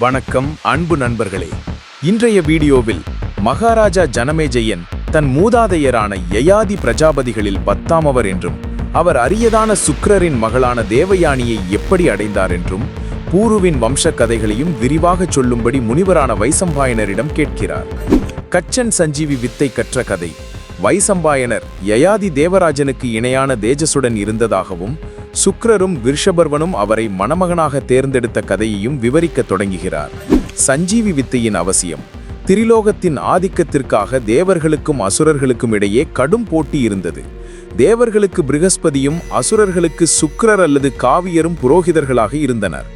வணக்கம் அன்பு நண்பர்களே. இன்றைய வீடியோவில் மகாராஜா ஜனமேஜயன் தன் மூதாதையரான யயாதி பிரஜாபதிகளில் பத்தாமவர் என்றும் அவர் அரியதான சுக்ரரின் மகளான தேவயானியை எப்படி அடைந்தார் என்றும் பூருவின் வம்ச கதைகளையும் விரிவாகச் சொல்லும்படி முனிவரான வைசம்பாயனரிடம் கேட்கிறார். கச்சன் சஞ்சீவி வித்தை கற்ற கதை வைசம்பாயனர் யயாதி தேவராஜனுக்கு இணையான தேஜசுடன் இருந்ததாகவும் சுக்ரரும் விருஷபர்வனும் அவரை மணமகனாக தேர்ந்தெடுத்த கதையையும் விவரிக்கத் தொடங்குகிறார். சஞ்சீவி வித்தையின் அவசியம் திரிலோகத்தின் ஆதிக்கத்திற்காக தேவர்களுக்கும் அசுரர்களுக்கும் இடையே கடும் போட்டி இருந்தது. தேவர்களுக்கு பிருகஸ்பதியும் அசுரர்களுக்கு சுக்ரர் அல்லது காவியரும் புரோகிதர்களாக இருந்தனர்.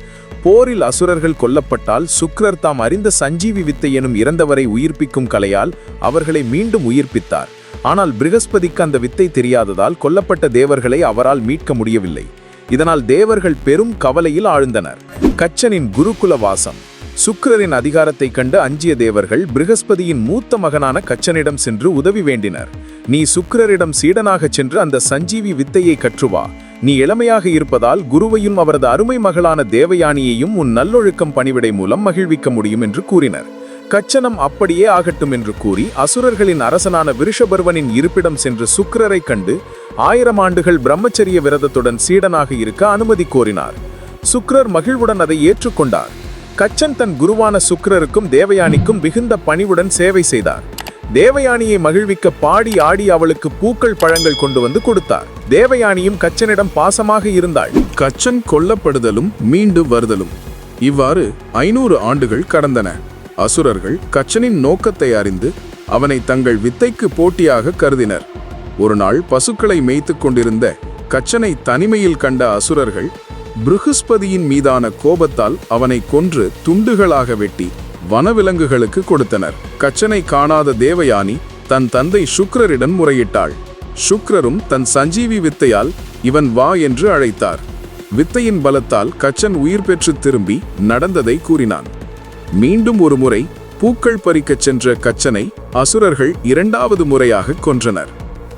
போரில் அசுரர்கள் கொல்லப்பட்டால் சுக்ரர் தாம் அறிந்த சஞ்சீவி வித்தை எனும் இறந்தவரை உயிர்ப்பிக்கும் கலையால் அவர்களை மீண்டும் உயிர்ப்பித்தார். ஆனால் பிருகஸ்பதிக்கு அந்த வித்தை தெரியாததால் கொல்லப்பட்ட தேவர்களை அவரால் மீட்க முடியவில்லை. இதனால் தேவர்கள் பெரும் கவலையில் ஆழ்ந்தனர். கச்சனின் குருகுல வாசம். சுக்கரரின் அதிகாரத்தை கண்டு அஞ்சிய தேவர்கள் பிருகஸ்பதியின் மூத்த மகனான கச்சனிடம் சென்று உதவி வேண்டினர். நீ சுக்கரரிடம் சீடனாகச் சென்று அந்த சஞ்சீவி வித்தையை கற்றுவா. நீ இளமையாக இருப்பதால் குருவையும் அவரது அருமை மகளான தேவயானியையும் உன் நல்லொழுக்கம் பணிவிடை மூலம் மகிழ்விக்க முடியும் என்று கூறினர். கச்சனம் அப்படியே ஆகட்டும் என்று கூறி அசுரர்களின் அரசனான விருஷபர்வனின் இருப்பிடம் சென்று சுக்கரரை கண்டு ஆயிரம் ஆண்டுகள் பிரம்மச்சரிய விரதத்துடன் சீடனாக இருக்க அனுமதி கோரினார். சுக்ரர் மகிழ்வுடன் அதை ஏற்றுக்கொண்டார். கச்சன் தன் குருவான சுக்ரருக்கும் தேவயானிக்கும் மிகுந்த பணிவுடன் சேவை செய்தார். தேவயானியை மகிழ்விக்க பாடி ஆடி அவளுக்கு பூக்கள் பழங்கள் கொண்டு வந்து கொடுத்தார். தேவயானியும் கச்சனிடம் பாசமாக இருந்தாள். கச்சன் கொல்லப்படுதலும் மீண்டு வருதலும். இவ்வாறு ஐநூறு ஆண்டுகள் கடந்தன. அசுரர்கள் கச்சனின் நோக்கத்தை அறிந்து அவனை தங்கள் வித்தைக்கு போட்டியாக கருதினர். ஒருநாள் பசுக்களை மேய்த்துக் கொண்டிருந்த கச்சனை தனிமையில் கண்ட அசுரர்கள் பிருகஸ்பதியின் மீதான கோபத்தால் அவனை கொன்று துண்டுகளாக வெட்டி வனவிலங்குகளுக்கு கொடுத்தனர். கச்சனை காணாத தேவயானி தன் தந்தை சுக்ரரிடம் முறையிட்டாள். சுக்ரரும் தன் சஞ்சீவி வித்தையால் இவன் வா என்று அழைத்தார். வித்தையின் பலத்தால் கச்சன் உயிர் பெற்று திரும்பி நடந்ததை கூறினான். மீண்டும் ஒரு முறை பூக்கள் பறிக்கச் சென்ற கச்சனை அசுரர்கள் இரண்டாவது முறையாக கொன்றனர்.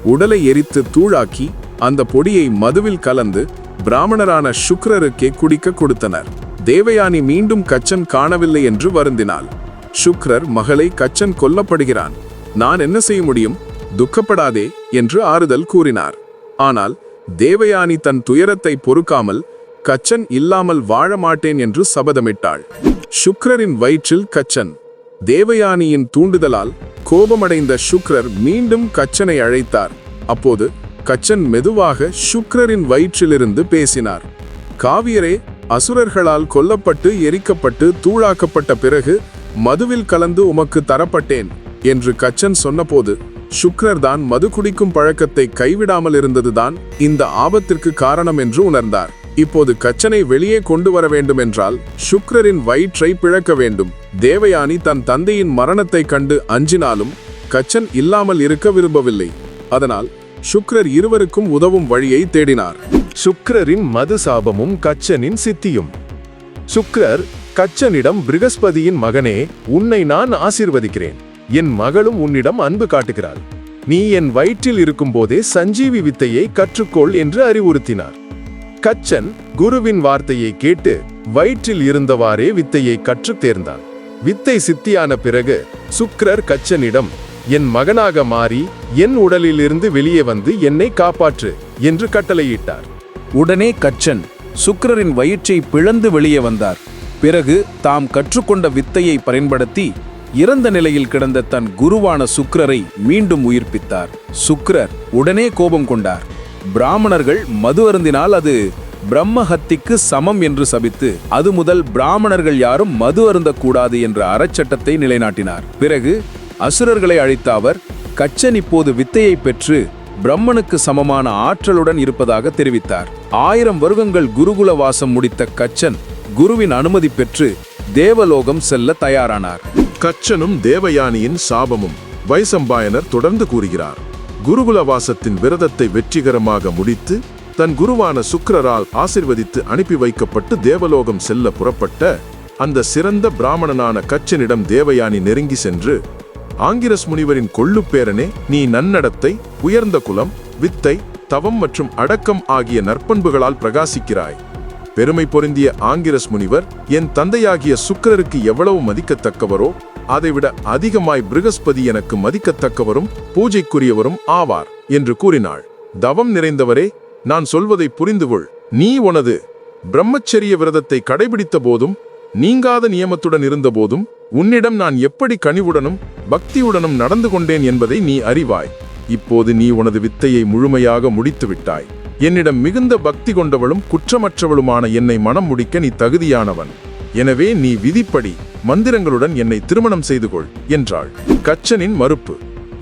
உடலை எரித்து தூளாக்கி அந்த பொடியை மதுவில் கலந்து பிராமணரான சுக்ரருக்கே குடிக்க கொடுத்தனர். தேவயானி மீண்டும் கச்சன் காணவில்லை என்று வருந்தினாள். சுக்ரர் மகளை கச்சன் கொல்லப்படுகிறான். நான் என்ன செய்ய முடியும்? துக்கப்படாதே என்று ஆறுதல் கூறினார். ஆனால் தேவயானி தன் துயரத்தை பொறுக்காமல் கச்சன் இல்லாமல் வாழ மாட்டேன் என்று சபதமிட்டாள். சுக்ரரின் வயிற்றில் கச்சன். தேவயானியின் தூண்டுதலால் கோபமடைந்த சுக்ரர் மீண்டும் கச்சனை அழைத்தார். அப்போது கச்சன் மெதுவாக சுக்ரரின் வயிற்றிலிருந்து பேசினார். காவியரே அசுரர்களால் கொல்லப்பட்டு எரிக்கப்பட்டு தூளாக்கப்பட்ட பிறகு மதுவில் கலந்து உமக்கு தரப்பட்டேன் என்று கச்சன் சொன்னபோது சுக்ரர் தான் மது குடிக்கும் பழக்கத்தை கைவிடாமல் இருந்ததுதான் இந்த ஆபத்திற்கு காரணம் என்று உணர்ந்தார். இப்போது கச்சனை வெளியே கொண்டு வர வேண்டும் என்றால் சுக்ரரின் வயிற்றை பிழக்க வேண்டும். தேவயானி தன் தந்தையின் மரணத்தை கண்டு அஞ்சினாலும் கச்சன் இல்லாமல் இருக்க விரும்பவில்லை. அதனால் சுக்ரர் இருவருக்கும் உதவும் வழியை தேடினார். சுக்ரரின் மது சாபமும் கச்சனின் சித்தியும். சுக்ரர் கச்சனிடம் பிருகஸ்பதியின் மகனே உன்னை நான் ஆசிர்வதிக்கிறேன். என் மகளும் உன்னிடம் அன்பு காட்டுகிறாள். நீ என் வயிற்றில் இருக்கும்போதே சஞ்சீவி வித்தையை கற்றுக்கொள் என்று அறிவுறுத்தினார். கச்சன் குருவின் வார்த்தையை கேட்டு வயிற்றில் இருந்தவாறே வித்தையை கற்றுத் தேர்ந்தான். வித்தை சித்தியான பிறகு சுக்ரர் கச்சனிடம் என் மகனாக மாறி என் உடலிலிருந்து வெளியே வந்து என்னை காப்பாற்று என்று கட்டளையிட்டார். உடனே கச்சன் சுக்ரரின் வயிற்றை பிளந்து வெளியே வந்தார். பிறகு தாம் கற்றுக்கொண்ட வித்தையை பயன்படுத்தி இறந்த நிலையில் கிடந்த தன் குருவான சுக்ரரை மீண்டும் உயிர்ப்பித்தார். சுக்ரர் உடனே கோபம் கொண்டார். பிராமணர்கள் மது அருந்தினால் அது பிரம்மஹத்திக்கு சமம் என்று சபித்து அது முதல் பிராமணர்கள் யாரும் மது அருந்தக்கூடாது என்ற அறச்சட்டத்தை நிலைநாட்டினார். பிறகு அசுரர்களை அழைத்த அவர் கச்சன் இப்போது வித்தையை பெற்று பிரம்மனுக்கு சமமான ஆற்றலுடன் இருப்பதாக தெரிவித்தார். ஆயிரம் வருகங்கள் குருகுல வாசம் முடித்த கச்சன் குருவின் அனுமதி பெற்று தேவலோகம் செல்ல தயாரானார். கச்சனும் தேவயானியின் சாபமும் வைசம்பாயனர் தொடர்ந்து கூறுகிறார். குருகுலவாசத்தின் விரதத்தை வெற்றிகரமாக முடித்து தன் குருவான சுக்கரரால் ஆசிர்வதித்து அனுப்பி வைக்கப்பட்டு தேவலோகம் செல்ல புறப்பட்ட அந்த சிறந்த பிராமணனான கச்சனிடம் தேவயானி நெருங்கி சென்று ஆங்கிரஸ் முனிவரின் கொள்ளுப்பேரனே நீ நன்னடத்தை உயர்ந்த குலம் வித்தை தவம் மற்றும் அடக்கம் ஆகிய நற்பண்புகளால் பிரகாசிக்கிறாய். பெருமை பொருந்திய ஆங்கிரஸ் முனிவர் என் தந்தையாகிய சுக்கரருக்கு எவ்வளவு மதிக்கத்தக்கவரோ அதைவிட அதிகமாய் பிருகஸ்பதி எனக்கு மதிக்கத்தக்கவரும் பூஜைக்குரியவரும் ஆவார் என்று கூறினாள். தவம் நிறைந்தவரே நான் சொல்வதை புரிந்துகொள். நீ உனது பிரம்மச்சரிய விரதத்தை கடைபிடித்த போதும் நீங்காத நியமத்துடன் இருந்தபோதும் உன்னிடம் நான் எப்படி கனிவுடனும் பக்தியுடனும் நடந்து கொண்டேன் என்பதை நீ அறிவாய். இப்போது நீ உனது வித்தையை முழுமையாக முடித்து விட்டாய் என்னிடம் மிகுந்த பக்தி கொண்டவளும் குற்றமற்றவளுமான என்னை மனம் முடிக்க நீ தகுதியானவன். எனவே நீ விதிப்படி மந்திரங்களுடன் என்னை திருமணம் செய்து கொள் என்றாள். கச்சனின் மறுப்பு.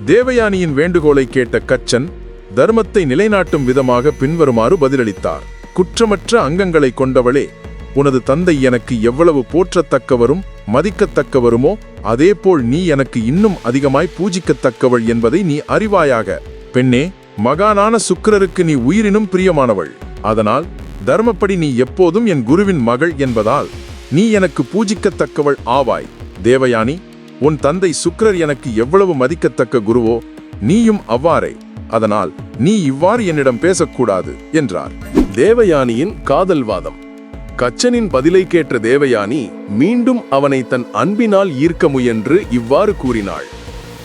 தேவயானியின் வேண்டுகோளை கேட்ட கச்சன் தர்மத்தை நிலைநாட்டும் விதமாக பின்வருமாறு பதிலளித்தார். குற்றமற்ற அங்கங்களை கொண்டவளே உனது தந்தை எனக்கு எவ்வளவு போற்றத்தக்கவரும் மதிக்கத்தக்கவருமோ அதேபோல் நீ எனக்கு இன்னும் அதிகமாய் பூஜிக்கத்தக்கவள் என்பதை நீ அறிவாயாக. பெண்ணே மகானான சுக்கிரருக்கு நீ உயிரினும் பிரியமானவள். அதனால் தர்மப்படி நீ எப்போதும் என் குருவின் மகள் என்பதால் நீ எனக்கு பூஜிக்கத்தக்கவள் ஆவாய். தேவயானி உன் தந்தை சுக்கிரர் எனக்கு எவ்வளவு மதிக்கத்தக்க குருவோ நீயும் அவ்வாறே. அதனால் நீ இவ்வாறு என்னிடம் பேசக்கூடாது என்றார். தேவயானியின் காதல்வாதம். கச்சனின் பதிலை கேட்ட தேவயானி மீண்டும் அவனை தன் அன்பினால் ஈர்க்க முயன்று இவ்வாறு கூறினாள்.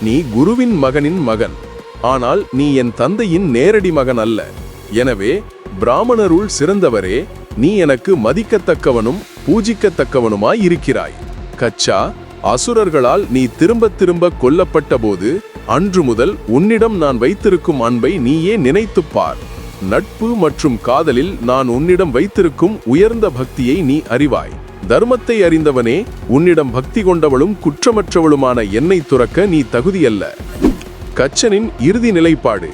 நீ குருவின் மகனின் மகன். ஆனால் நீ என் தந்தையின் நேரடி மகன் அல்ல. எனவே பிராமணருள் சிறந்தவரே நீ எனக்கு மதிக்கத்தக்கவனும் பூஜிக்கத்தக்கவனுமாய் இருக்கிறாய். கச்சா அசுரர்களால் நீ திரும்ப திரும்ப கொல்லப்பட்ட போது அன்று முதல் உன்னிடம் நான் வைத்திருக்கும் அன்பை நீயே நினைத்துப் பார். நட்பு மற்றும் காதலில் நான் உன்னிடம் வைத்திருக்கும் உயர்ந்த பக்தியை நீ அறிவாய். தர்மத்தை அறிந்தவனே உன்னிடம் பக்தி கொண்டவளும் குற்றமற்றவளுமான என்னை துறக்க நீ தகுதியல்ல. கச்சனின் இறுதி நிலைப்பாடு.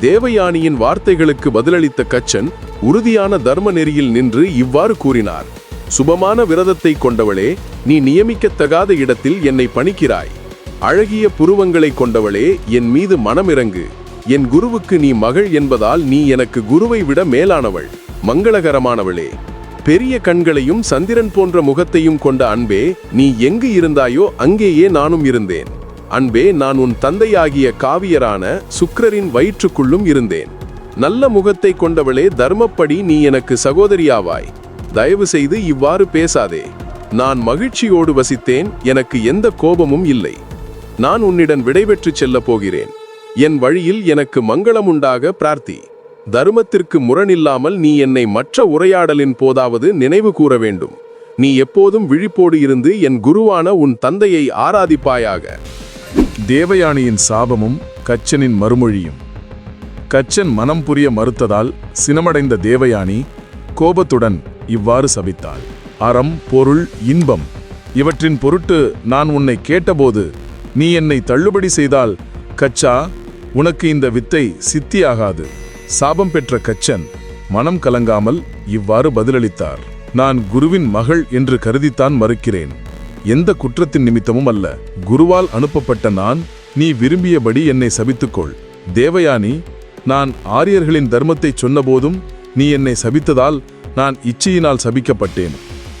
தேவயானியின் வார்த்தைகளுக்கு பதிலளித்த கச்சன் உறுதியான தர்ம நெறியில் நின்று இவ்வாறு கூறினார். சுபமான விரதத்தை கொண்டவளே நீ நியமிக்கத்தகாத இடத்தில் என்னை பணிக்கிறாய். அழகிய புருவங்களை கொண்டவளே என் மீது மனமிறங்கு. என் குருவுக்கு நீ மகள் என்பதால் நீ எனக்கு குருவை விட மேலானவள் மங்களகரமானவளே. பெரிய கண்களையும் சந்திரன் போன்ற முகத்தையும் கொண்ட அன்பே நீ எங்கு இருந்தாயோ அங்கேயே நானும் இருந்தேன். அன்பே நான் உன் தந்தையாகிய காவியரான சுக்கிரரின் வயிற்றுக்குள்ளும் இருந்தேன். நல்ல முகத்தை கொண்டவளே தர்மப்படி நீ எனக்கு சகோதரியாவாய். தயவு செய்து இவ்வாறு பேசாதே. நான் மகிழ்ச்சியோடு வசித்தேன் எனக்கு எந்த கோபமும் இல்லை. நான் உன்னிடம் விடைபெற்றுச் செல்லப் போகிறேன். என் வழியில் எனக்கு மங்களம் உண்டாக பிரார்த்தி. தர்மத்திற்கு முரணில்லாமல் நீ என்னை மற்ற உரையாடலின் போதாவது நினைவு கூற வேண்டும். நீ எப்போதும் விழிப்போடு இருந்து என் குருவான உன் தந்தையை ஆராதிப்பாயாக. தேவயானியின் சாபமும் கச்சனின் மறுமொழியும். கச்சன் மனம் புரிய மறுத்ததால் சினமடைந்த தேவயானி கோபத்துடன் இவ்வாறு சபித்தாள். அறம் பொருள் இன்பம் இவற்றின் பொருட்டு நான் உன்னை கேட்டபோது நீ என்னை தள்ளுபடி செய்தால் கச்சா உனக்கு இந்த வித்தை சித்தியாகாது. சாபம் பெற்ற கச்சன் மனம் கலங்காமல் இவ்வாறு பதிலளித்தார். நான் குருவின் மகள் என்று கருதித்தான் மறுக்கிறேன். எந்த குற்றத்தின் நிமித்தமும் அல்ல. குருவால் அனுப்பப்பட்ட நான் நீ விரும்பியபடி என்னை சபித்துக்கொள். தேவயானி நான் ஆரியர்களின் தர்மத்தைச் சொன்னபோதும் நீ என்னை சபித்ததால் நான் இச்சையினால் சபிக்கப்பட்டேன்.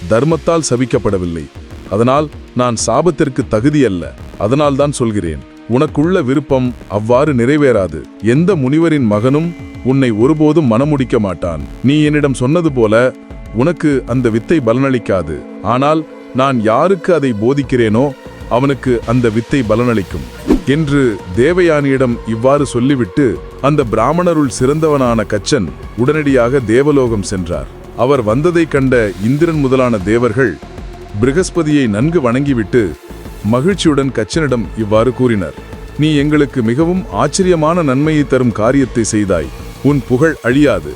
தர்மத்தால் சபிக்கப்படவில்லை. அதனால் நான் சாபத்திற்கு தகுதியல்ல. அதனால்தான் சொல்கிறேன் உனக்குள்ள விருப்பம் அவ்வாறு நிறைவேறாது. எந்த முனிவரின் மகனும் உன்னை ஒருபோதும் மனமுடிக்க மாட்டான். நீ என்னிடம் சொன்னது போல உனக்கு அந்த வித்தை பலனளிக்காது. ஆனால் நான் யாருக்கு அதை போதிக்கிறேனோ அவனுக்கு அந்த வித்தை பலனளிக்கும். என்று தேவயானியிடம் இவ்வாறு சொல்லிவிட்டு அந்த பிராமணருள் சிறந்தவனான கச்சன் உடனடியாக தேவலோகம் சென்றார். அவர் வந்ததை கண்ட இந்திரன் முதலான தேவர்கள் பிரகஸ்பதியை நன்கு வணங்கிவிட்டு மகிழ்ச்சியுடன் கச்சனிடம் இவ்வாறு கூறினர் நீ எங்களுக்கு மிகவும் ஆச்சரியமான நன்மையை தரும் காரியத்தை செய்தாய். உன் புகழ் அழியாது.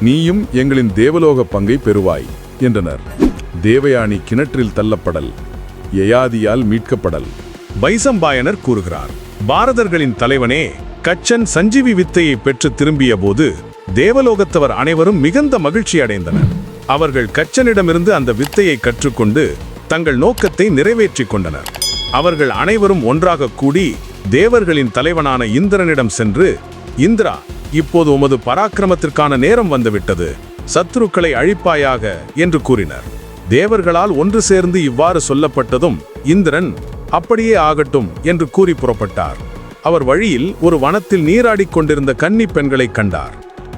நீயும் எங்களின் தேவலோக பங்கை பெறுவாய். என்றனர். தேவயானி கிணற்றில் தள்ளப்படல் யயாதியால் மீட்கப்படல். பைசம்பாயனர் கூறுகிறார் பாரதர்களின் தலைவனே கச்சன் சஞ்சீவி வித்தையை பெற்று திரும்பிய போது தேவலோகத்தவர் அனைவரும் மிகுந்த மகிழ்ச்சி அடைந்தனர். அவர்கள் கச்சனிடமிருந்து அந்த வித்தையை கற்றுக்கொண்டு தங்கள் நோக்கத்தை நிறைவேற்றிக் கொண்டனர். அவர்கள் அனைவரும் ஒன்றாக கூடி தேவர்களின் தலைவனான இந்திரனிடம் சென்று இந்திரா இப்போது உமது பராக்கிரமத்திற்கான நேரம் வந்துவிட்டது. சத்துருக்களை அழிப்பாயாக என்று கூறினர். தேவர்களால் ஒன்று சேர்ந்து இவ்வாறு சொல்லப்பட்டதும் இந்திரன் அப்படியே ஆகட்டும் என்று கூறி புறப்பட்டார். அவர் வழியில் ஒரு வனத்தில் நீராடிக் கொண்டிருந்த கன்னி பெண்களைக் கண்டார்.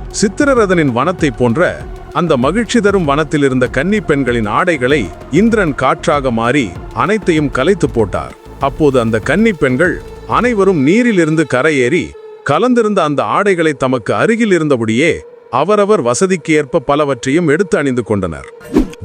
சித்திரரதனின் வனத்தை போன்ற அந்த மகிழ்ச்சி தரும் வனத்தில் இருந்த கன்னி பெண்களின் ஆடைகளை இந்திரன் காற்றாக மாறி அனைத்தையும் கலைத்து போட்டார். அப்போது அந்த கன்னி பெண்கள் அனைவரும் நீரிலிருந்து கரையேறி கலந்திருந்த அந்த ஆடைகளை தமக்கு அருகில் இருந்தபடியே அவரவர் வசதிக்கு ஏற்ப பலவற்றையும் எடுத்து அணிந்து கொண்டனர்.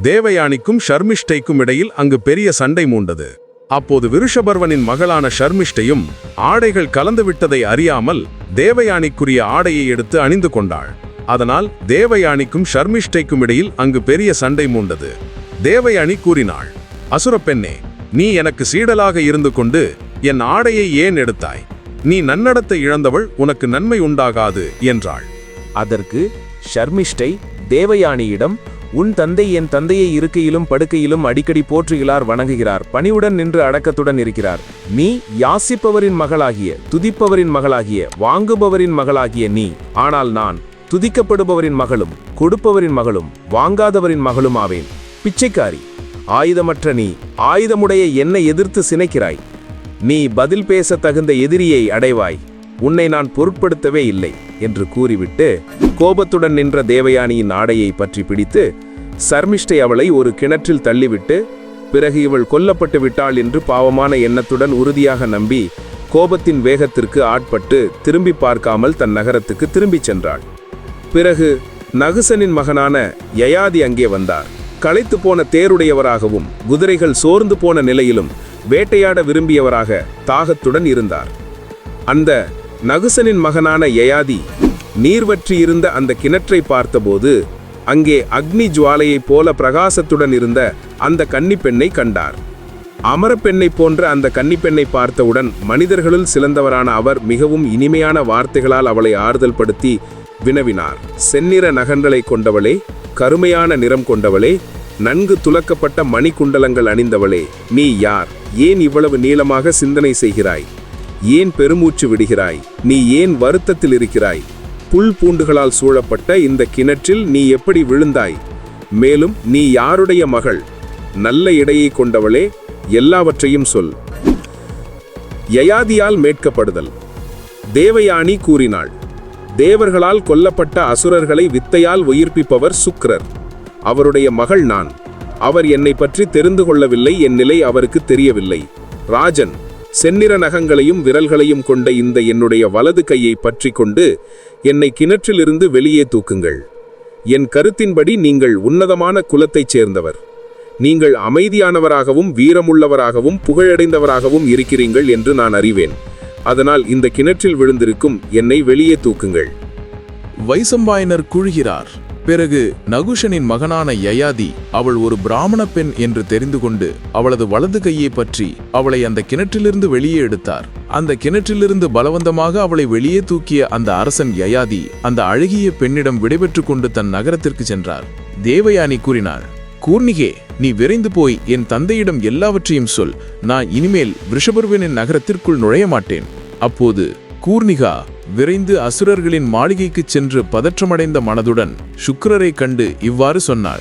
தேவயானிக்கும் ஷர்மிஷ்டைக்கும் இடையில் அங்கு பெரிய சண்டை மூண்டது. அப்போது விருஷபர்வனின் மகளான ஷர்மிஷ்டையும் ஆடைகள் கலந்துவிட்டதை அறியாமல் தேவயானிக்குரிய ஆடையை எடுத்து அணிந்து கொண்டாள். அதனால் தேவயானிக்கும் ஷர்மிஷ்டைக்கும் இடையில் அங்கு பெரிய சண்டை மூண்டது. தேவயானி கூறினாள் அசுரப்பெண்ணே நீ எனக்கு சீடலாக இருந்து கொண்டு என் ஆடையை ஏன் எடுத்தாய்? நீ நன்னடத்தை இழந்தவள் உனக்கு நன்மை உண்டாகாது என்றாள். அதற்கு ஷர்மிஷ்டை தேவயானியிடம் உன் தந்தை என் தந்தையை இருக்கையிலும் படுக்கையிலும் அடிக்கடி போற்றுகிறார் வணங்குகிறார். பணிவுடன் நின்று அடக்கத்துடன் இருக்கிறார். நீ யாசிப்பவரின் மகளாகிய துதிப்பவரின் மகளாகிய வாங்குபவரின் மகளாகிய நீ. ஆனால் நான் துதிக்கப்படுபவரின் மகளும் கொடுப்பவரின் மகளும் வாங்காதவரின் மகளும் ஆவேன். பிச்சைக்காரி ஆயுதமற்ற நீ ஆயுதமுடைய என்னை எதிர்த்து சினைக்கிறாய். நீ பதில் பேச தகுந்த எதிரியை அடைவாய். உன்னை நான் பொருட்படுத்தவே இல்லை என்று கூறிவிட்டு கோபத்துடன் நின்ற தேவயானியின் ஆடையை பற்றி பிடித்து சர்மிஷ்டை அவளை ஒரு கிணற்றில் தள்ளிவிட்டு பிறகு இவள் கொல்லப்பட்டு விட்டாள் என்று பாவமான எண்ணத்துடன் உறுதியாக நம்பி கோபத்தின் வேகத்திற்கு ஆட்பட்டு திரும்பி பார்க்காமல் தன் நகரத்துக்கு திரும்பிச் சென்றாள். பிறகு நகுசனின் மகனான யயாதி அங்கே வந்தார். களைத்து போன தேருடையவராகவும் குதிரைகள் சோர்ந்து போன நிலையிலும் வேட்டையாட விரும்பியவராக தாகத்துடன் இருந்தார். அந்த நகுசனின் மகனான யயாதி நீர்வற்றி இருந்த அந்த கிணற்றை பார்த்தபோது அங்கே அக்னி ஜுவாலையைப் போல பிரகாசத்துடன் இருந்த அந்த கன்னிப்பெண்ணை கண்டார். அமரப்பெண்ணை போன்ற அந்த கன்னிப்பெண்ணை பார்த்தவுடன் மனிதர்களுள் சிறந்தவரான அவர் மிகவும் இனிமையான வார்த்தைகளால் அவளை ஆறுதல் படுத்தி வினவினார். செந்நிற நகங்களை கொண்டவளே கருமையான நிறம் கொண்டவளே நன்கு துலக்கப்பட்ட மணிக்குண்டலங்கள் அணிந்தவளே நீ யார்? ஏன் இவ்வளவு நீளமாக சிந்தனை செய்கிறாய்? ஏன் பெருமூச்சு விடுகிறாய்? நீ ஏன் வருத்தத்தில் இருக்கிறாய்? புல் பூண்டுகளால் சூழப்பட்ட இந்த கிணற்றில் நீ எப்படி விழுந்தாய்? மேலும் நீ யாருடைய மகள்? நல்ல இடையை கொண்டவளே எல்லாவற்றையும் சொல். யயாதியால் மேட்கப்படுதல். தேவயானி கூறினாள் தேவர்களால் கொல்லப்பட்ட அசுரர்களை வித்தையால் உயிர்ப்பிப்பவர் சுக்கிரர். அவருடைய மகள் நான். அவர் என்னை பற்றி தெரிந்து கொள்ளவில்லை என் நிலை அவருக்கு தெரியவில்லை. ராஜன் செந்நிற நகங்களையும் விரல்களையும் கொண்ட இந்த என்னுடைய வலது கையை பற்றி கொண்டு என்னை கிணற்றிலிருந்து வெளியே தூக்குங்கள். என் கருத்தின்படி நீங்கள் உன்னதமான குலத்தைச் சேர்ந்தவர். நீங்கள் அமைதியானவராகவும் வீரமுள்ளவராகவும் புகழடைந்தவராகவும் இருக்கிறீர்கள் என்று நான் அறிவேன். அதனால் இந்த கிணற்றில் விழுந்திருக்கும் என்னை வெளியே தூக்குங்கள். வைசம்பாயனர் குழுகிறார் பிறகு நகுஷனின் மகனான யயாதி அவள் ஒரு பிராமண பெண் என்று தெரிந்து கொண்டு அவளது வலது கையை பற்றி அவளை அந்த கிணற்றிலிருந்து வெளியே எடுத்தார். அந்த கிணற்றிலிருந்து பலவந்தமாக அவளை வெளியே தூக்கிய அந்த அரசன் யயாதி அந்த அழகிய பெண்ணிடம் விடைபெற்றுக் கொண்டு தன் நகரத்திற்கு சென்றார். தேவயானி கூறினாள் கூர்ணிகே நீ விரைந்து போய் என் தந்தையிடம் எல்லாவற்றையும் சொல். நான் இனிமேல் ரிஷபர்வனின் நகரத்திற்குள் நுழைய மாட்டேன் அப்போது கூர்ணிகா விரைந்து அசுரர்களின் மாளிகைக்குச் சென்று பதற்றமடைந்த மனதுடன் சுக்கரரை கண்டு இவ்வாறு சொன்னாள்.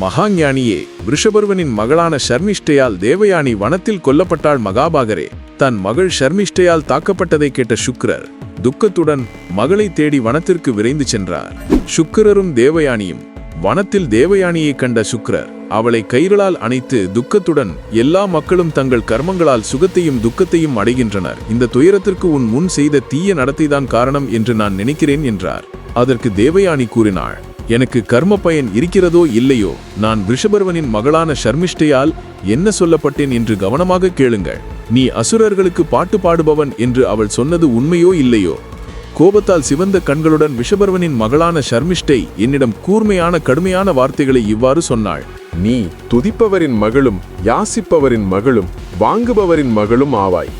மகாஞானியே ரிஷபர்வனின் மகளான ஷர்மிஷ்டையால் தேவயானி வனத்தில் கொல்லப்பட்டாள் மகாபாகரே. தன் மகள் ஷர்மிஷ்டையால் தாக்கப்பட்டதை கேட்ட சுக்ரர் துக்கத்துடன் மகளை தேடி வனத்திற்கு விரைந்து சென்றார். சுக்கரரும் தேவயானியும் வனத்தில் தேவயானியை கண்ட சுக்கிரர் அவளை கயிறுளால் அணைத்து துக்கத்துடன் எல்லா மக்களும் தங்கள் கர்மங்களால் சுகத்தையும் துக்கத்தையும் அடைகின்றனர். இந்த துயரத்திற்கு உன் முன் செய்த தீய நடத்தைதான் காரணம் என்று நான் நினைக்கிறேன் என்றார். அதற்கு தேவயானி கூறினாள் எனக்கு கர்ம பயன் இருக்கிறதோ இல்லையோ? நான் ரிஷபர்வனின் மகளான ஷர்மிஷ்டையால் என்ன சொல்லப்பட்டேன் என்று கவனமாக கேளுங்கள். நீ அசுரர்களுக்கு பாட்டு பாடுபவன் என்று அவள் சொன்னது உண்மையோ இல்லையோ? கோபத்தால் சிவந்த கண்களுடன் விஷபர்வனின் மகளான ஷர்மிஷ்டை என்னிடம் கூர்மையான கடுமையான வார்த்தைகளை இவ்வாறு சொன்னாள். நீ துதிப்பவரின் மகளும் யாசிப்பவரின் மகளும் வாங்குபவரின் மகளும் ஆவாய்.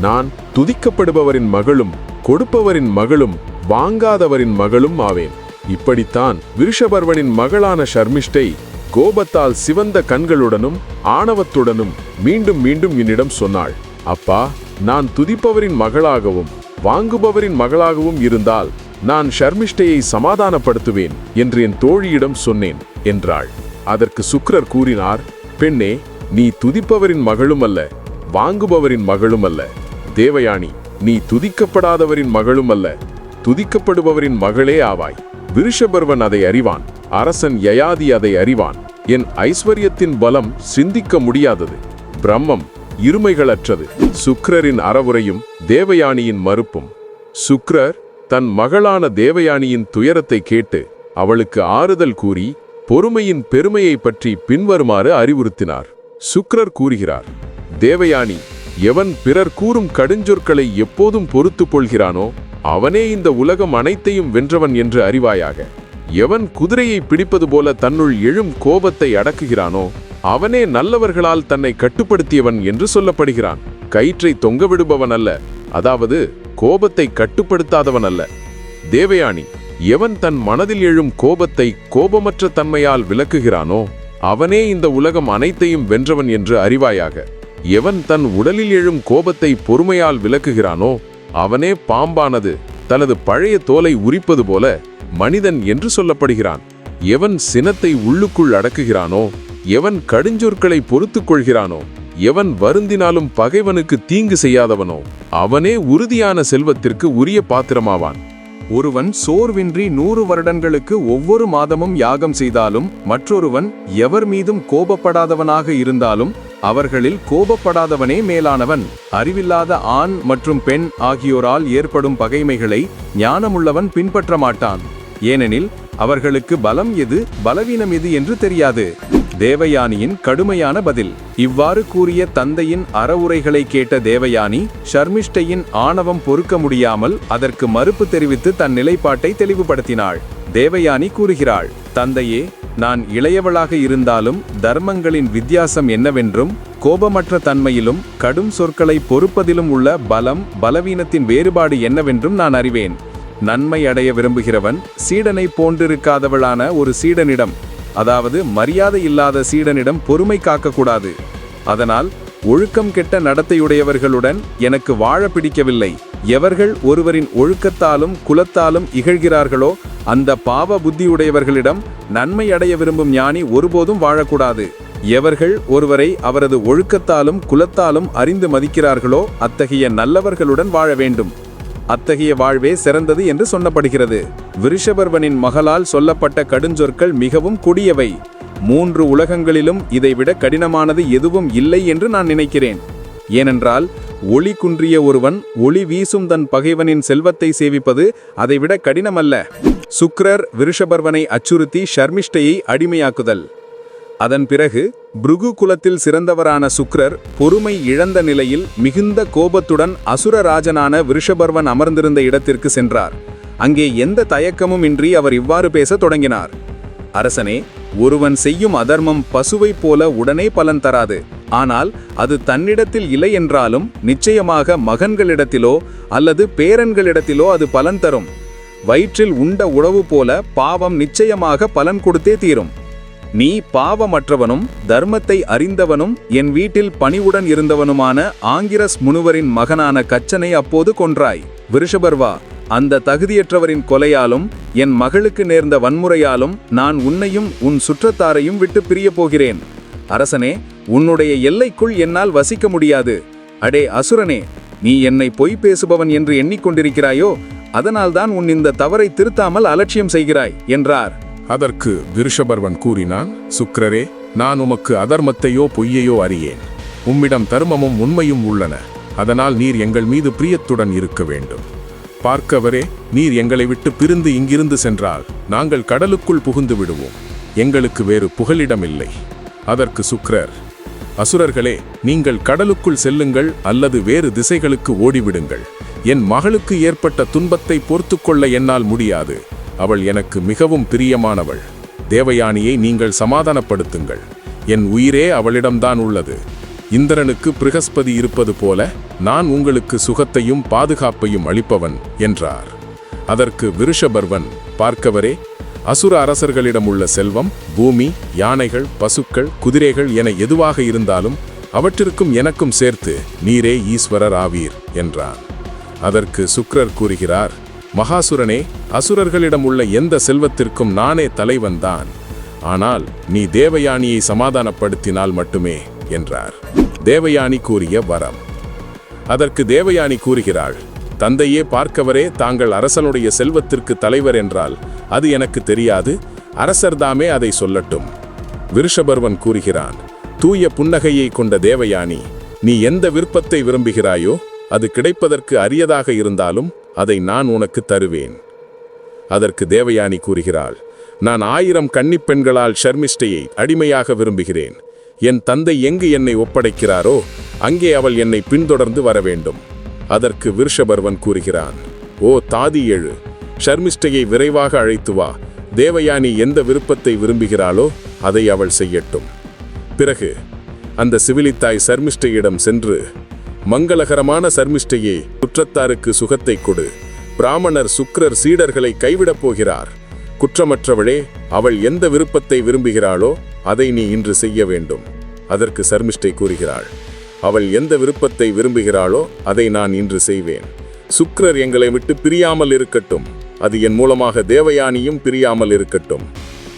நான் துதிக்கப்படுபவரின் மகளும் கொடுப்பவரின் மகளும் வாங்காதவரின் மகளும் ஆவேன். இப்படித்தான் விருஷபர்வனின் மகளான ஷர்மிஷ்டை கோபத்தால் சிவந்த கண்களுடனும் ஆணவத்துடனும் மீண்டும் மீண்டும் என்னிடம் சொன்னாள். அப்பா நான் துதிப்பவரின் மகளாகவும் வாங்குபவரின் மகளாகவும் இருந்தால் நான் ஷர்மிஷ்டையை சமாதானப்படுத்துவேன் என்று என் தோழியிடம் சொன்னேன் என்றாள். அதற்கு சுக்ரர் கூறினார் பெண்ணே நீ துதிப்பவரின் மகளும் அல்ல வாங்குபவரின் மகளும் அல்ல தேவயானி நீ துதிக்கப்படாதவரின் மகளும் அல்ல துதிக்கப்படுபவரின் மகளே ஆவாய். விருஷபர்வன் அதை அறிவான் அரசன் யயாதி அதை அறிவான். என் ஐஸ்வர்யத்தின் பலம் சிந்திக்க முடியாதது. பிரம்மம் இருமைகளற்றது. சுக்ரரின் அறவுரையும் தேவயானியின் மறுப்பும். சுக்ரர் தன் மகளான தேவயானியின் துயரத்தை கேட்டு அவளுக்கு ஆறுதல் கூறி பொறுமையின் பெருமையை பற்றி பின்வருமாறு அறிவுறுத்தினார். சுக்ரர் கூறுகிறார் தேவயானி எவன் பிறர் கூறும் கடுஞ்சொற்களை எப்போதும் பொறுத்துக் கொள்கிறானோ அவனே இந்த உலகம் அனைத்தையும் வென்றவன் என்று அறிவாயாக. எவன் குதிரையை பிடிப்பது போல தன்னுள் எழும் கோபத்தை அடக்குகிறானோ அவனே நல்லவர்களால் தன்னை கட்டுப்படுத்தியவன் என்று சொல்லப்படுகிறான். கயிற்றை தொங்கவிடுபவன் அல்ல அதாவது கோபத்தை கட்டுப்படுத்தாதவன் அல்ல. தேவயானி எவன் தன் மனதில் எழும் கோபத்தை கோபமற்ற தன்மையால் விளக்குகிறானோ அவனே இந்த உலகம் அனைத்தையும் வென்றவன் என்று அறிவாயாக. எவன் தன் உடலில் எழும் கோபத்தை பொறுமையால் விளக்குகிறானோ அவனே பாம்பானது தனது பழைய தோலை உரிப்பது போல மனிதன் என்று சொல்லப்படுகிறான். எவன் சினத்தை உள்ளுக்குள் அடக்குகிறானோ எவன் கடுஞ்சொற்களை பொறுத்துக் கொள்கிறானோ எவன் வருந்தினாலும் பகைவனுக்கு தீங்கு செய்யாதவனோ அவனே உறுதியான செல்வத்திற்கு உரிய பாத்திரமாவான். ஒருவன் சோர்வின்றி நூறு வருடங்களுக்கு ஒவ்வொரு மாதமும் யாகம் செய்தாலும் மற்றொருவன் எவர் மீதும் கோபப்படாதவனாக இருந்தாலும் அவர்களில் கோபப்படாதவனே மேலானவன். அறிவில்லாத ஆண் மற்றும் பெண் ஆகியோரால் ஏற்படும் பகைமைகளை ஞானமுள்ளவன் பின்பற்ற மாட்டான் ஏனெனில் அவர்களுக்கு பலம் எது பலவீனம் எது என்று தெரியாது. தேவயானியின் கடுமையான பதில். இவ்வாறு கூறிய தந்தையின் அறவுரைகளை கேட்ட தேவயானி ஷர்மிஷ்டையின் ஆணவம் பொறுக்க முடியாமல் அதற்கு மறுப்பு தெரிவித்து தன் நிலைப்பாட்டை தெளிவுபடுத்தினாள். தேவயானி கூறுகிறாள் தந்தையே நான் இளையவளாக இருந்தாலும் தர்மங்களின் வித்தியாசம் என்னவென்றும் கோபமற்ற தன்மையிலும் கடும் சொற்களை பொறுப்பதிலும் உள்ள பலம் பலவீனத்தின் வேறுபாடு என்னவென்றும் நான் அறிவேன். நன்மை அடைய விரும்புகிறவன் சீடனை போன்றிருக்காதவளான ஒரு சீடனிடம் அதாவது மரியாதை இல்லாத சீடனிடம் பொறுமை காக்கக்கூடாது. அதனால் ஒழுக்கம் கெட்ட நடத்தையுடையவர்களுடன் எனக்கு வாழ பிடிக்கவில்லை. எவர்கள் ஒருவரின் ஒழுக்கத்தாலும் குலத்தாலும் இகழ்கிறார்களோ அந்த பாவ புத்தியுடையவர்களிடம் நன்மை அடைய விரும்பும் ஞானி ஒருபோதும் வாழக்கூடாது. எவர்கள் ஒருவரை அவரது ஒழுக்கத்தாலும் குலத்தாலும் அறிந்து மதிக்கிறார்களோ அத்தகைய நல்லவர்களுடன் வாழ வேண்டும். அத்தகைய வாழ்வே சிறந்தது என்று சொல்லப்படுகிறது விருஷபர்வனின் மகளால் சொல்லப்பட்ட கடுஞ்சொற்கள் மிகவும் கொடியவை. மூன்று உலகங்களிலும் இதைவிட கடினமானது எதுவும் இல்லை என்று நான் நினைக்கிறேன். ஏனென்றால் ஒளி குன்றிய ஒருவன் ஒளி வீசும் தன் பகைவனின் செல்வத்தை சேவிப்பது அதைவிட கடினமல்ல. சுக்ரர் விருஷபர்வனை அச்சுறுத்தி ஷர்மிஷ்டையை அடிமையாக்குதல். அதன் பிறகு புருகு குலத்தில் சிறந்தவரான சுக்ரர் பொறுமை இழந்த நிலையில் மிகுந்த கோபத்துடன் அசுரராஜனான விருஷபர்வன் அமர்ந்திருந்த இடத்திற்கு சென்றார். அங்கே எந்த தயக்கமும் இன்றி அவர் இவ்வாறு பேசத் தொடங்கினார். அரசனே ஒருவன் செய்யும் அதர்மம் பசுவைப் போல உடனே பலன் தராது. ஆனால் அது தன்னிடத்தில் இல்லை என்றாலும் நிச்சயமாக மகன்களிடத்திலோ அல்லது பேரன்களிடத்திலோ அது பலன் தரும். வயிற்றில் உண்ட உணவு போல பாவம் நிச்சயமாக பலன் கொடுத்தே தீரும். நீ பாவமற்றவனும் தர்மத்தை அறிந்தவனும் என் வீட்டில் பணிவுடன் இருந்தவனுமான ஆங்கிரஸ் முனுவரின் மகனான கச்சனை அப்போது கொன்றாய். விருஷபர்வா அந்த தகுதியற்றவரின் கொலையாலும் என் மகளுக்கு நேர்ந்த வன்முறையாலும் நான் உன்னையும் உன் சுற்றத்தாரையும் விட்டு பிரியப் போகிறேன். அரசனே உன்னுடைய எல்லைக்குள் என்னால் வசிக்க முடியாது. அடே அசுரனே நீ என்னை பொய் பேசுபவன் என்று எண்ணிக்கொண்டிருக்கிறாயோ அதனால்தான் உன் இந்த தவறை திருத்தாமல் அலட்சியம் செய்கிறாய் என்றார். அதற்கு விருஷபர்வன் கூறினான் சுக்கரரே நான் உமக்கு அதர்மத்தையோ பொய்யையோ அறியேன். உம்மிடம் தர்மமும் உண்மையும் உள்ளன. அதனால் நீர் எங்கள் மீது பிரியத்துடன் இருக்க வேண்டும். பார்க்கவரே நீர் எங்களை விட்டு பிரிந்து இங்கிருந்து சென்றால் நாங்கள் கடலுக்குள் புகுந்து விடுவோம். எங்களுக்கு வேறு புகலிடமில்லை. அதற்கு சுக்ரர் அசுரர்களே நீங்கள் கடலுக்குள் செல்லுங்கள் அல்லது வேறு திசைகளுக்கு ஓடிவிடுங்கள். என் மகளுக்கு ஏற்பட்ட துன்பத்தை பொறுத்துக்கொள்ள என்னால் முடியாது. அவள் எனக்கு மிகவும் பிரியமானவள். தேவயானியை நீங்கள் சமாதானப்படுத்துங்கள். என் உயிரே அவளிடம்தான் உள்ளது. இந்திரனுக்கு பிருகஸ்பதி இருப்பது போல நான் உங்களுக்கு சுகத்தையும் பாதுகாப்பையும் அளிப்பவன் என்றார். அதற்கு விருஷபர்வன் பார்க்கவரே அசுர அரசர்களிடம் உள்ள செல்வம் பூமி யானைகள் பசுக்கள் குதிரைகள் என எதுவாக இருந்தாலும் அவற்றிற்கும் எனக்கும் சேர்த்து நீரே ஈஸ்வரர் ஆவீர் என்றான். அதற்கு சுக்ரர் கூறுகிறார் மகாசுரனே அசுரர்களிடம் உள்ள எந்த செல்வத்திற்கும் நானே தலைவன்தான் ஆனால் நீ தேவயானியை சமாதானப்படுத்தினால் மட்டுமே என்றார். தேவயானி கூறிய வரம். அதற்கு தேவயானி கூறுகிறாள் தந்தையே பார்க்கவரே தாங்கள் அரசனுடைய செல்வத்திற்கு தலைவர் என்றால் அது எனக்கு தெரியாது அரசர்தாமே அதை சொல்லட்டும். விருஷபர்வன் கூறுகிறான் தூய புன்னகையை கொண்ட தேவயானி நீ எந்த விருப்பத்தை விரும்புகிறாயோ அது கிடைப்பதற்கு அரியதாக இருந்தாலும் அதை நான் உனக்கு தருவேன். அதற்கு தேவயானி கூறுகிறாள் நான் ஆயிரம் கன்னிப்பெண்களால் ஷர்மிஷ்டையை அடிமையாக விரும்புகிறேன். என் தந்தை எங்கு என்னை ஒப்படைக்கிறாரோ அங்கே அவள் என்னை பின்தொடர்ந்து வர வேண்டும் அதற்கு விருஷபர்வன் கூறுகிறான் ஓ தாதி எழு ஷர்மிஷ்டையை விரைவாக அழைத்து வா. தேவயானி எந்த விருப்பத்தை விரும்புகிறாளோ அதை அவள் செய்யட்டும். பிறகு அந்த சிவிலித்தாய் சர்மிஷ்டையிடம் சென்று மங்களகரமான சர்மிஷ்டையே குற்றத்தாருக்கு சுகத்தை கொடு. பிராமணர் சுக்ரர் சீடர்களை கைவிடப் போகிறார். குற்றமற்றவளே அவள் எந்த விருப்பத்தை விரும்புகிறாளோ அதை நீ இன்று செய்ய வேண்டும். அதற்கு சர்மிஷ்டை கூறுகிறாள். அவள் எந்த விருப்பத்தை விரும்புகிறாளோ அதை நான் இன்று செய்வேன். சுக்கிரர் எங்களை விட்டு பிரியாமல் இருக்கட்டும். அது என் மூலமாக தேவயானியும் பிரியாமல் இருக்கட்டும்.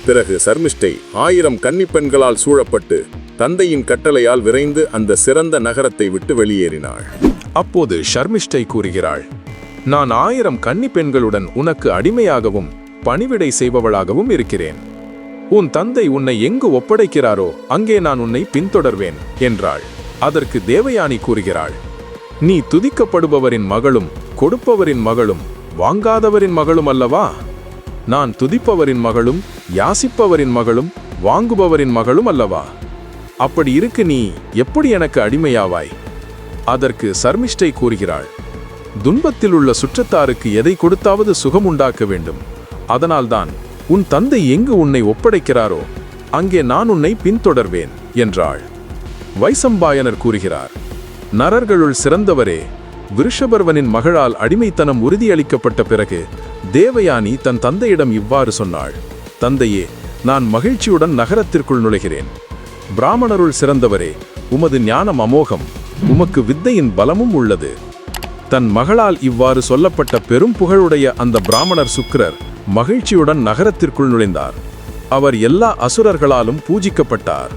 பிறகு சர்மிஷ்டை ஆயிரம் கன்னிப்பெண்களால் சூழப்பட்டு தந்தையின் கட்டளையால் விரைந்து அந்த சிறந்த நகரத்தை விட்டு வெளியேறினாள். அப்போது ஷர்மிஷ்டை கூறுகிறாள் நான் ஆயிரம் கன்னி பெண்களுடன் உனக்கு அடிமையாகவும் பணிவிடை செய்பவளாகவும் இருக்கிறேன். உன் தந்தை உன்னை எங்கு ஒப்படைக்கிறாரோ அங்கே நான் உன்னை பின்தொடர்வேன் என்றாள். அதற்கு தேவயானி கூறுகிறாள் நீ துதிக்கப்படுபவரின் மகளும் கொடுப்பவரின் மகளும் வாங்காதவரின் மகளும் அல்லவா? நான் துதிப்பவரின் மகளும் யாசிப்பவரின் மகளும் வாங்குபவரின் மகளும் அல்லவா? அப்படி இருக்கு நீ எப்படி எனக்கு அடிமையாவாய்? அதற்கு சர்மிஷ்டை கூறுகிறாள். துன்பத்தில் உள்ள சுற்றத்தாருக்கு எதை கொடுத்தாவது சுகம் உண்டாக்க வேண்டும். அதனால்தான் உன் தந்தை எங்கு உன்னை ஒப்படைக்கிறாரோ அங்கே நான் உன்னை பின்தொடர்வேன் என்றாள். வைசம்பாயனர் கூறுகிறார் நரர்களுள் சிறந்தவரே விருஷபர்வனின் மகளால் அடிமைத்தனம் உறுதியளிக்கப்பட்ட பிறகு தேவயானி தன் தந்தையிடம் இவ்வாறு சொன்னாள். தந்தையே நான் மகிழ்ச்சியுடன் நகரத்திற்குள் நுழைகிறேன். பிராமணருள் சிறந்தவரே உமது ஞானம் அமோகம் உமக்கு வித்தையின் பலமும் உள்ளது. தன் மகளால் இவ்வாறு சொல்லப்பட்ட பெரும் புகழுடைய அந்த பிராமணர் சுக்கரர் மகிழ்ச்சியுடன் நகரத்திற்குள் நுழைந்தார். அவர் எல்லா அசுரர்களாலும் பூஜிக்கப்பட்டார்.